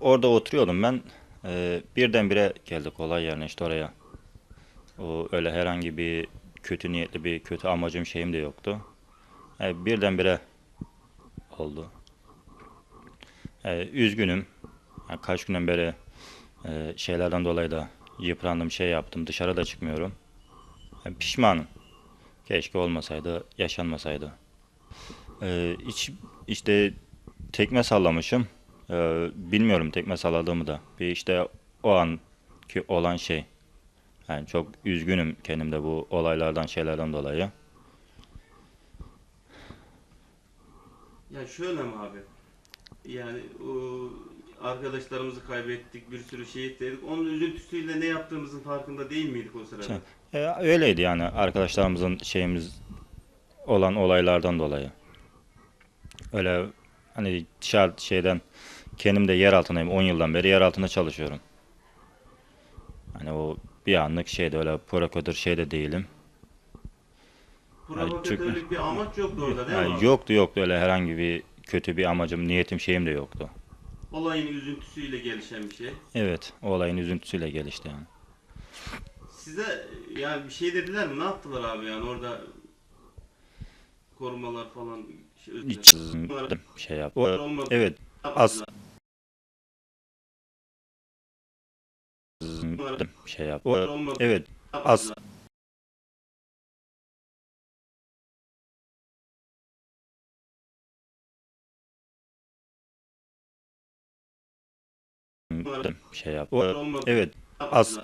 Orada oturuyordum ben. Ee, birdenbire geldik olay yerine işte oraya. O öyle herhangi bir kötü niyetli bir kötü amacım şeyim de yoktu. Ee, birdenbire oldu. Ee, üzgünüm. Yani kaç günden beri e, şeylerden dolayı da yıprandım, şey yaptım. Dışarı da çıkmıyorum. Yani pişmanım. Keşke olmasaydı, yaşanmasaydı. Ee, iç, işte tekme sallamışım. Ee, bilmiyorum tekme salladığımı da. Bir işte o anki olan şey. Yani çok üzgünüm kendimde bu olaylardan, şeylerden dolayı. Ya şöyle mi abi? Yani o arkadaşlarımızı kaybettik, bir sürü şehit verdik. Onun üzüntüsüyle ne yaptığımızın farkında değil miydik o sırada? Şey, E, öyleydi yani arkadaşlarımızın şeyimiz olan olaylardan dolayı. Öyle hani dışarı şeyden kendim de yer altındayım. 10 yıldan beri yer altında çalışıyorum. Hani o bir anlık şeyde öyle provokatör şeyde değilim. Provokatörlük bir amaç yoktu orada değil mi? Yani abi? yoktu yoktu öyle herhangi bir kötü bir amacım, niyetim şeyim de yoktu. Olayın üzüntüsüyle gelişen bir şey. Evet, o olayın üzüntüsüyle gelişti yani. Size yani bir şey dediler mi? Ne yaptılar abi yani orada korumalar falan şey, Hiç şey yap. O- Olmadı. evet, Ne az yaptılar? şey yap. Olmadı. Evet, yaptılar? şey yap. Olmadı. Evet, yaptılar?